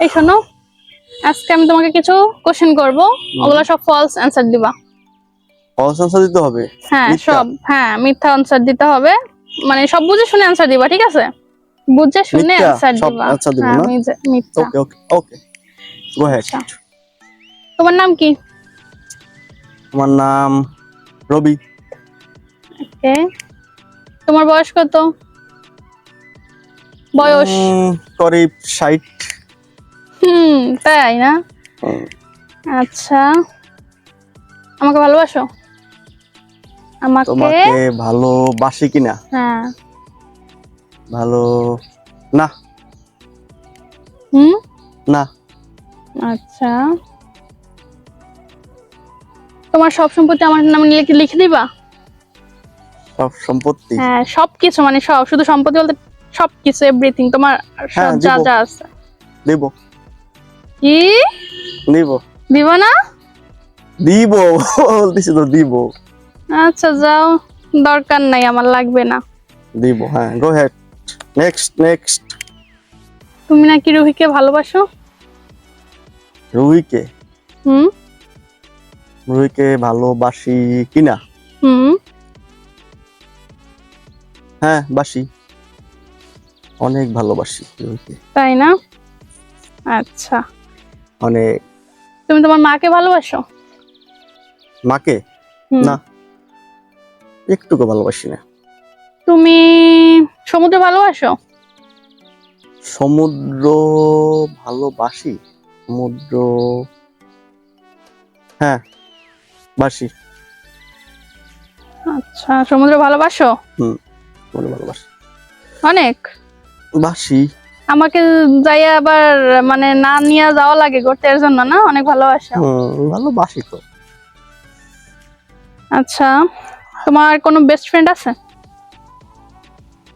এই শোনো আজকে আমি তোমাকে কিছু কোশ্চেন করব। ওগুলো সব ফলস অ্যান্সার দিবা। ফলস আনসার দিতে হবে? হ্যাঁ সব হ্যাঁ মিথ্যা আনসার দিতে হবে। মানে সব বুঝে শুনে আনসার দিবা ঠিক আছে? বুঝে শুনে সব দিবা। answer দিবো হ্যাঁ না? মিথ্যা- ওকে ওকে ওকে গো হেড আচ্ছা। তোমার নাম কি? তোমার নাম রবি। ওকে। তোমার বয়স কত? বয়স? করিব ষাট। হুম তাই না? আচ্ছা। আমাকে ভালোবাসো? আমাকে? ভালোবাসি কিনা? হ্যাঁ। ভালো না। হুম? না। আচ্ছা। তোমার সব সম্পত্তি আমার নামে লিখে লিখে দিবা? সব সম্পত্তি? হ্যাঁ সবকিছু মানে সব শুধু সম্পত্তি বলতে সবকিছু এভরিথিং তোমার সব হ্যাঁ, যা যা আছে। দিব। কি? দিব। দিব না? দিব বলতেছি তো দিব। আচ্ছা যাও। দরকার নাই আমার লাগবে না। দিব হ্যাঁ গো হেড নেক্সট নেক্সট তুমি নাকি রুহিকে ভালোবাসো? রুহিকে? হুম? রুহিকে ভালোবাসি কিনা? হুম? হ্যাঁ বাসি। অনেক ভালোবাসি রুহিকে। তাই না? আচ্ছা। অনেক তুমি তোমার মাকে ভালোবাসো? মাকে? হুম। না। একটুকু ভালোবাসি না। তুমি সমুদ্র ভালোবাসো? সমুদ্র ভালোবাসি। সমুদ্র হ্যাঁ বাসি। আচ্ছা সমুদ্র ভালোবাসো? সমুদ্র ভালোবাসি। অনেক। বাসি। আমাকে যাই আবার মানে না নিয়ে যাওয়া লাগে ঘুরতে এর জন্য না? অনেক ভালোবাসো। ভালোবাসি তো। আচ্ছা তোমার কোনো বেস্ট ফ্রেন্ড আছে?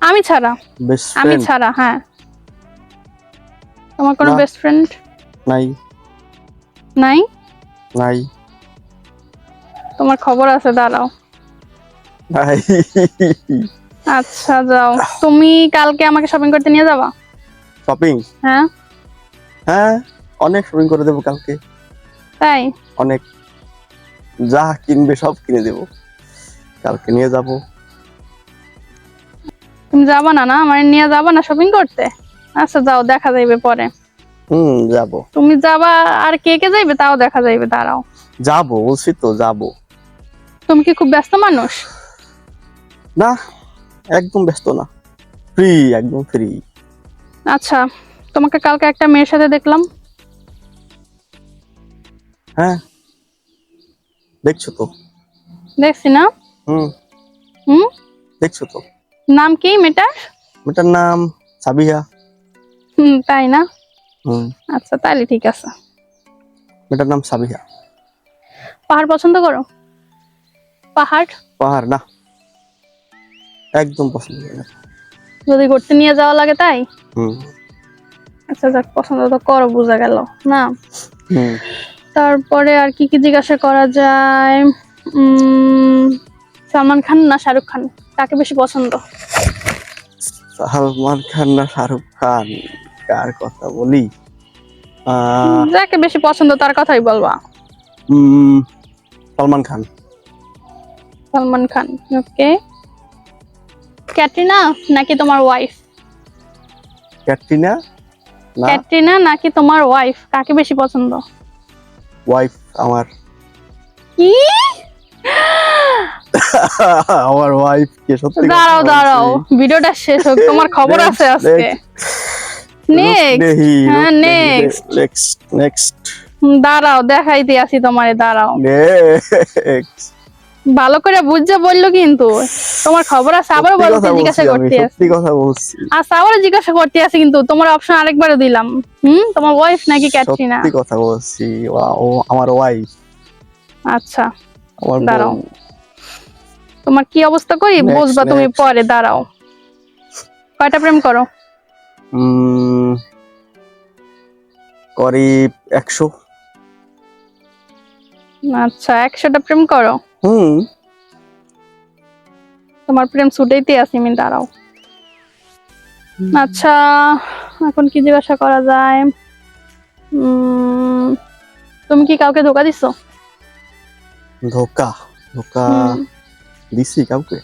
আমি ছাড়া। আমি ছাড়া হ্যাঁ। তোমার কোনো বেস্ট ফ্রেন্ড নাই। নাই? নাই। তোমার খবর আছে দাঁড়াও। আচ্ছা যাও। তুমি কালকে আমাকে শপিং করতে নিয়ে যাবা? শপিং হ্যাঁ। হ্যাঁ অনেক শপিং করে দেবো কালকে। তাই? অনেক। যা কিনবে সব কিনে দেব। কালকে নিয়ে যাব। তুমি যাবা না না? আমার নিয়ে যাবা না শপিং করতে? আচ্ছা যাও দেখা যাইবে পরে। হুম যাব। তুমি যাবা আর কে কে যাইবে তাও দেখা যাইবে দাঁড়াও। যাব বলছি তো যাব। তুমি কি খুব ব্যস্ত মানুষ? না একদম ব্যস্ত না। ফ্রি একদম ফ্রি আচ্ছা তোমাকে কালকে একটা মেয়ের সাথে দেখলাম। হ্যাঁ। দেখছ তো? দেখছি না? হুম। হুম? দেখছ তো? নাম কি মেয়েটার? মেয়েটার নাম সাবিহা। হুম তাই না? হুম। আচ্ছা তাহলে ঠিক আছে। মেয়েটার নাম সাবিহা। পাহাড় পছন্দ করো? পাহাড়? পাহাড় না। একদম পছন্দ করে না। যদি ঘুরতে নিয়ে যাওয়া লাগে তাই? আচ্ছা যাক পছন্দ তো করো বোঝা গেল না? তারপরে আর কি কি জিজ্ঞাসা করা যায়? সালমান খান না শাহরুখ খান? কাকে বেশি পছন্দ? সালমান খান না শাহরুখ খান? কার কথা বলি? যাকে বেশি পছন্দ তার কথাই বলবা। সলমান খান। সালমান খান ওকে। ক্যাটরিনা নাকি তোমার ওয়াইফ ক্যাটরিনা? ক্যাটরিনা নাকি তোমার ওয়াইফ কাকে বেশি পছন্দ? ওয়াইফ আমার। কি? আমার ওয়াইফ কে সত্যি দাঁড়াও দাঁড়াও। ভিডিওটা শেষ হোক তোমার খবর আছে আজকে। নেক্সট হ্যাঁ, next. next, next, দাঁড়াও দেখাইতে আসি তোমারে দাঁড়াও। Next. ভালো করে বুঝছে বলল কিন্তু। তোমার খবর আছে? আবারও বলতে জিজ্ঞাসা করতে আছে। সত্যি কথা বলছি। আচ্ছা আবারও জিজ্ঞাসা করতে আছে কিন্তু তোমার অপশন আরেকবারও দিলাম। হুম? তোমার ওয়াইফ নাকি ক্যাটরিনা? সত্যি কথা বলছি ও আমার ওয়াইফ আচ্ছা দাঁড়াও। তোমার কি অবস্থা করি Next, বুঝবা তুমি পরে দাঁড়াও। কয়টা প্রেম করো? করিব একশো। আচ্ছা একশোটা প্রেম করো? হুম। তোমার প্রেম ছুটেইতে আছি আমি দাঁড়াও। আচ্ছা এখন কি জিজ্ঞাসা করা যায়? তুমি কি কাউকে ধোকা দিছো? ধোকা ধোকা দিছি কাউকে।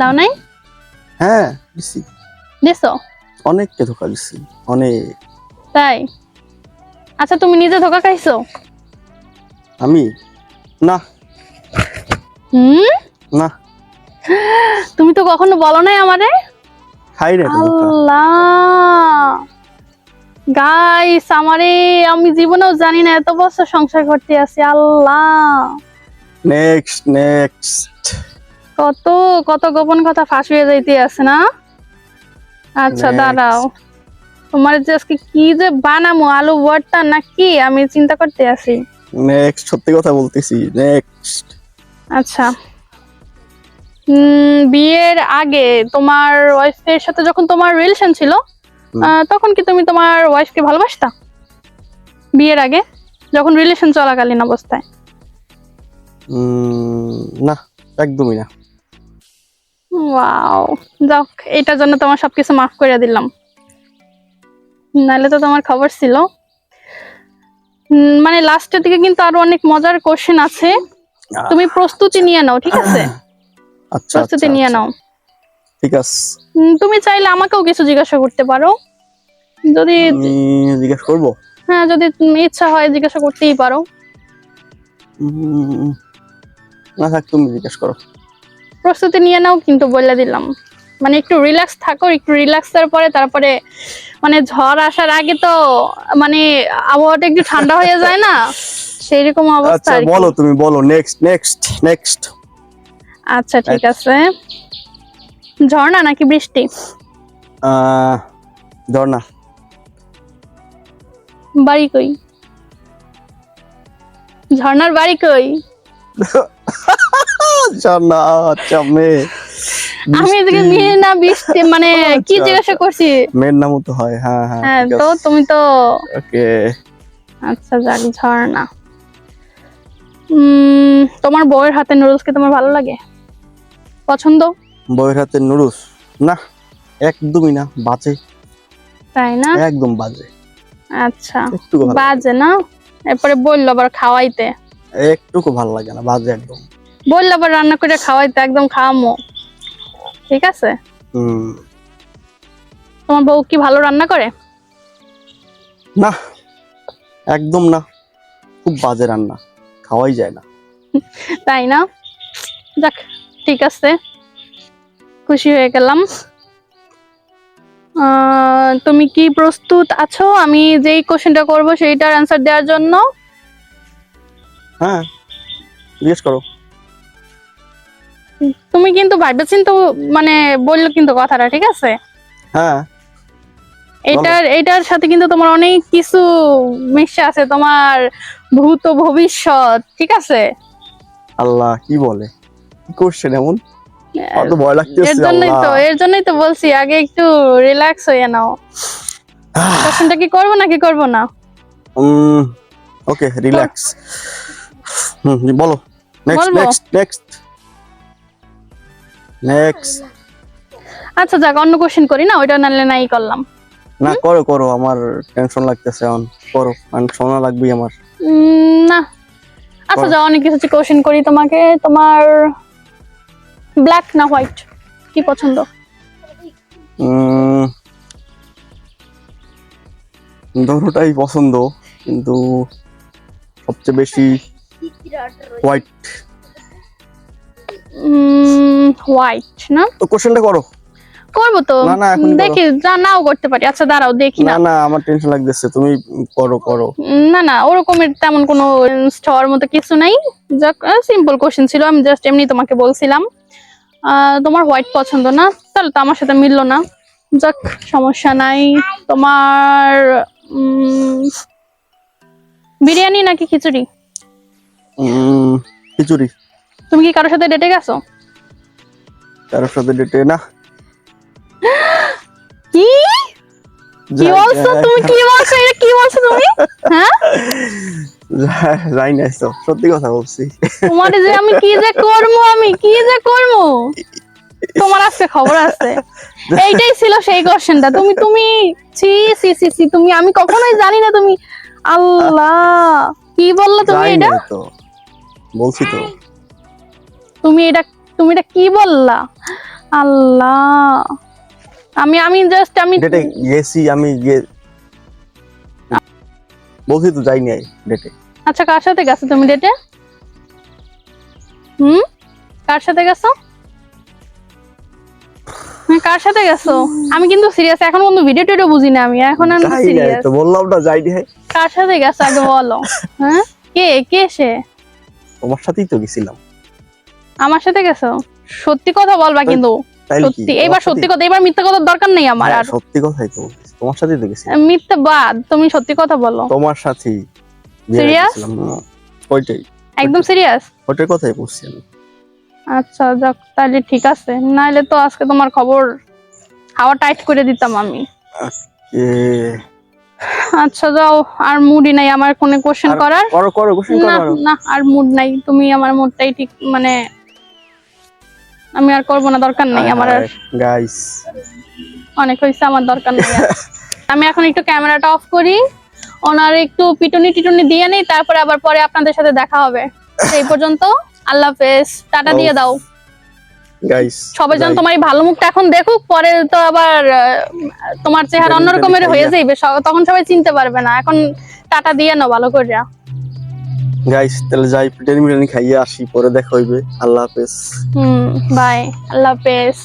দাও নাই? হ্যাঁ দিছি। দিছো? অনেককে ধোকা দিছি অনেক। তাই? আচ্ছা তুমি নিজে ধোকা খাইছো? আমি? না। হুম? না। তুমি তো কখনো বলো নাই আমারে? খাই না আল্লাহ। গাইস আমারে আমি জীবনেও জানি না এত বছর সংসার করতে আছি আল্লাহ। নেক্সট নেক্সট কত কত গোপন কথা ফাঁস হয়ে যাইতে আছে না? আচ্ছা দাঁড়াও। তোমার যে আজকে কি যে বানামো আলু ভর্তা নাকি? আমি চিন্তা করতে আছি। নেক্সট সত্যি কথা বলতেছি নেক্সট আচ্ছা। বিয়ের আগে তোমার ওয়াইফের সাথে যখন তোমার রিলেশন ছিল তখন কি তুমি তোমার ওয়াইফকে ভালোবাসতা? বিয়ের আগে যখন রিলেশন চলাকালীন অবস্থায়? না একদমই না। ওয়াও যাক এটার জন্য তোমার সবকিছু মাফ করে দিলাম। নাহলে তো তোমার খবর ছিল। মানে লাস্টের দিকে কিন্তু আরও অনেক মজার কোশ্চেন আছে। তুমি প্রস্তুতি নিয়ে নাও ঠিক আছে? প্রস্তুতি আচ্ছা, নিয়ে আচ্ছা, নাও। ঠিক আছে তুমি চাইলে আমাকেও কিছু জিজ্ঞাসা করতে পারো। যদি জিজ্ঞেস করব? হ্যাঁ যদি ইচ্ছা হয় জিজ্ঞাসা করতেই পারো। না থাক তুমি জিজ্ঞেস করো। প্রস্তুতি নিয়ে নাও কিন্তু বলে দিলাম। মানে একটু রিল্যাক্স থাকো একটু রিল্যাক্সের পরে তারপরে মানে ঝড় আসার আগে তো মানে আবহাওয়াটা একটু ঠান্ডা হয়ে যায় না? সেই রকম অবস্থা আচ্ছা বলো তুমি বলো নেক্সট নেক্সট নেক্সট আচ্ছা ঠিক আছে। ঝর্ণা নাকি বৃষ্টি? ঝর্ণা। বাড়ি কই? ঝর্ণার বাড়ি কই? ঝর্ণা আচ্ছা মেয়ে আমি এদিকে বৃষ্টি। মেয়ে না বৃষ্টি মানে কি আচ্ছা, জিজ্ঞাসা করছি মেয়ের নামও তো হয় হ্যাঁ হ্যাঁ হ্যাঁ তো তুমি তো ওকে। আচ্ছা যাক ঝর্ণা। তোমার বউয়ের হাতে নুডলস কি তোমার ভালো লাগে? পছন্দ? বইয়ের হাতে নুডলস? না একদমই না বাজে। তাই না? একদম বাজে। আচ্ছা বাজে না? এরপরে বলল আবার খাওয়াইতে। একটুকু ভালো লাগে না বাজে একদম। বলল আবার রান্না করে খাওয়াইতে একদম খাওয়ামো ঠিক আছে? হুম। তোমার বউ কি ভালো রান্না করে? না একদম না। খুব বাজে রান্না খাওয়াই যায় না। তাই না? যাক ঠিক আছে। খুশি হয়ে গেলাম। তুমি কি প্রস্তুত আছো? আমি যেই কোশ্চেনটা করব সেইটার অ্যান্সার দেওয়ার জন্য। হ্যাঁ জিজ্ঞেস করো। তুমি কিন্তু ভাইবে চিন্তা মানে বলল কিন্তু কথাটা ঠিক আছে? হ্যাঁ। এটার এটার সাথে কিন্তু তোমার অনেক কিছু মিশে আছে তোমার ভূত ভবিষ্যৎ ঠিক আছে? আল্লাহ কি বলে? করছেন এমন? অত ভয় লাগতেছে এর জন্যই তো এর জন্যই তো বলছি আগে একটু রিল্যাক্স হয়ে নাও। কি করব নাকি করব না? ওকে রিল্যাক্স হুম বলো। নেক্সট নেক্সট নেক্সট নেক্সট আচ্ছা যাক অন্য কোশ্চেন করি না ওইটা নাহলে নাই করলাম। না করো করো আমার টেনশন লাগতেছে এখন। করো মানে শোনা লাগবেই আমার। না। আচ্ছা। যাও অনেক কিছু কোশ্চেন করি তোমাকে। তোমার ব্ল্যাক না হোয়াইট কি পছন্দ? দুটোটাই পছন্দ কিন্তু সবচেয়ে বেশি হোয়াইট হোয়াইট না? তো কোশ্চেনটা করো। করব তো। দেখি যা নাও করতে পারি। আচ্ছা দাঁড়াও দেখি না না। আমার টেনশন লাগতেছে তুমি করো করো। না না ওরকমের তেমন কোনো স্টোর মতো কিছু নাই। যাক সিম্পল কোশ্চেন ছিল আমি জাস্ট এমনি তোমাকে বলছিলাম। তোমার হোয়াইট পছন্দ না? তাহলে তো আমার সাথে মিললো না। যাক সমস্যা নাই। তোমার বিরিয়ানি নাকি খিচুড়ি? খিচুড়ি। তুমি কি কারোর সাথে ডেটে গেছো? কারোর সাথে ডেটে না। কি? কি বলছো তুমি? কি বলছো? এটা কি বলছো তুমি? হ্যাঁ? তো সত্যি কথা বলছি। তোমার যে আমি কি যে করব আমি? কি যে করব? তোমার আজকে খবর আছে। এইটাই ছিল সেই কোশ্চেনটা। তুমি তুমি ছি তুমি আমি কখনোই জানি না তুমি। আল্লাহ কি বললা তুমি এটা? বলছি তো। তুমি এটা তুমি এটা কি বললা? আল্লাহ। আমি আমি জাস্ট আমি ডেটে গেছি আমি গিয়ে বলছি তো যাই নাই ডেটে আচ্ছা কার সাথে গেছো তুমি ডেটে হুম? কার সাথে গেছো? হ্যাঁ, কার সাথে গেছো? আমি কিন্তু সিরিয়াস এখন পর্যন্ত ভিডিও টিডিও বুঝি না আমি এখন আমি সিরিয়াস তো বললাম না যাই নাই কার সাথে গেছো আগে বলো? হ্যাঁ? কে কে সে? তোমার সাথেই তো গেছিলাম। আমার সাথে গেছো? সত্যি কথা বলবা কিন্তু। সত্যি এবার সত্যি কথা এবার মিথ্যা কথার দরকার নেই আমার হ্যাঁ, আর। সত্যি কথাই তো তোমার সাথেই তো গেছিলাম মিথ্যা বাদ তুমি সত্যি কথা বলো। তোমার সাথেই হুম, ওইটাই। একদম সিরিয়াস ওইটার কথাই বলছি আমি। আচ্ছা যাক তাহলে ঠিক আছে। তো আজকে তোমার খবর হাওয়া টাইট করে দিতাম আমি। আচ্ছা যাও আর মুডই নাই আমার কোনো কোশ্চেন করার? করো করো কোশ্চেন না করো। না আর মুড নাই। তুমি আমার মুডটাই ঠিক মানে আমি আর করব না দরকার নেই আমার আর গাইস অনেক হয়েছে আমার দরকার নেই। আমি এখন একটু ক্যামেরাটা অফ করি ওনার একটু পিটুনি টিটুনি দিয়ে নেই তারপরে আবার পরে আপনাদের সাথে দেখা হবে। সেই পর্যন্ত আল্লাহ হাফেজ টাটা দিয়ে দাও। গাইস সবাই যেন তোমার ভালো মুখটা এখন দেখুক পরে তো আবার তোমার চেহারা অন্যরকমের হয়ে যাইবে তখন সবাই চিনতে পারবে না। এখন টাটা দিয়ে নাও ভালো করে গাইস তাহলে যাই বিরিয়ানি মিরিয়ানি খাইয়ে আসি, পরে দেখা হইবে। আল্লাহ হাফেজ। হুম বাই আল্লাহ হাফেজ।